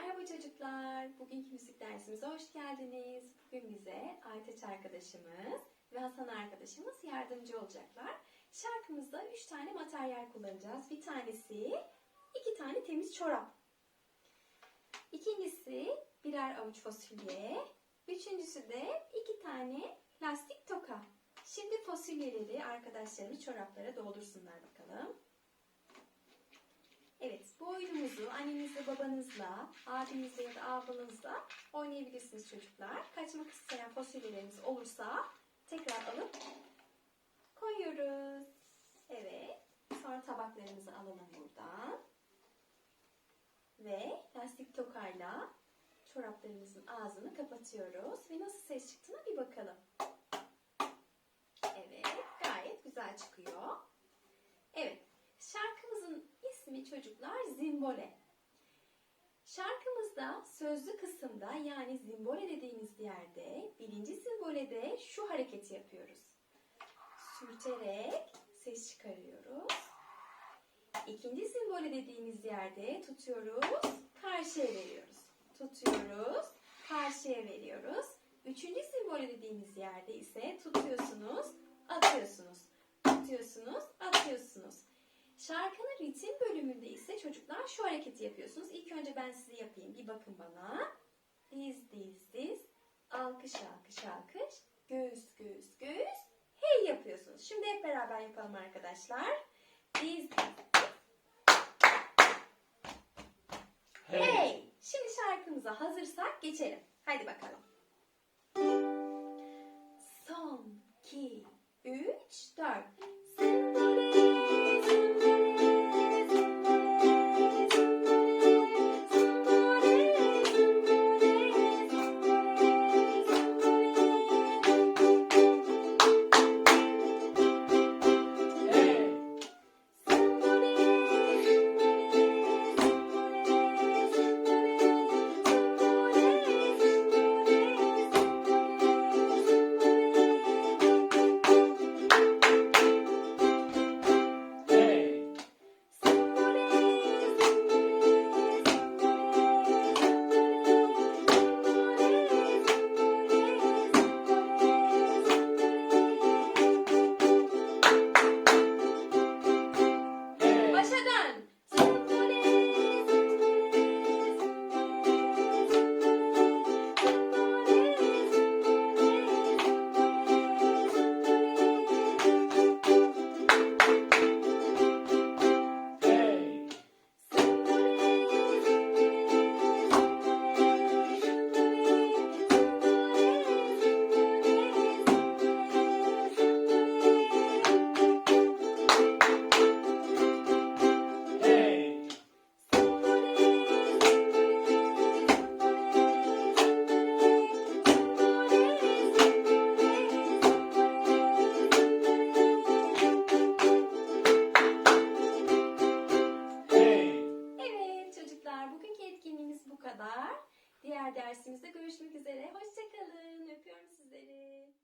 Merhaba çocuklar. Bugünkü müzik dersimize hoş geldiniz. Bugün bize Aytaç arkadaşımız ve Hasan arkadaşımız yardımcı olacaklar. Şarkımızda üç tane materyal kullanacağız. Bir tanesi iki tane temiz çorap. İkincisi birer avuç fasulye. Üçüncüsü de iki tane lastik toka. Şimdi fasulyeleri arkadaşlarımız çoraplara doldursunlar bakalım. Oyunumuzu annenizle, babanızla, abinizle ya da ablanızla oynayabilirsiniz çocuklar. Kaçmak isteyen fasulyeleriniz olursa tekrar alıp koyuyoruz. Evet, sonra tabaklarımızı alalım buradan. Ve lastik tokayla çoraplarımızın ağzını kapatıyoruz. Ve nasıl ses çıktığına bir bakalım. Evet, gayet güzel çıkıyor. Çocuklar Zimbole. Şarkımızda sözlü kısımda yani zimbole dediğimiz yerde birinci zimbolede şu hareketi yapıyoruz. Sürterek ses çıkarıyoruz. İkinci zimbole dediğimiz yerde tutuyoruz, karşıya veriyoruz. Tutuyoruz, karşıya veriyoruz. Üçüncü simbole dediğimiz yerde ise tutuyorsunuz, Şarkının ritim bölümünde ise çocuklar şu hareketi yapıyorsunuz. İlk önce ben size yapayım. Bir bakın bana. Diz, diz, diz. Alkış, alkış, alkış. Göğüs, göğüs, göğüs. Hey yapıyorsunuz. Şimdi hep beraber yapalım arkadaşlar. Diz, diz, Hey! Şimdi şarkımıza hazırsak geçelim. Hadi bakalım. Diğer dersimizde görüşmek üzere. Hoşçakalın. Öpüyorum sizleri.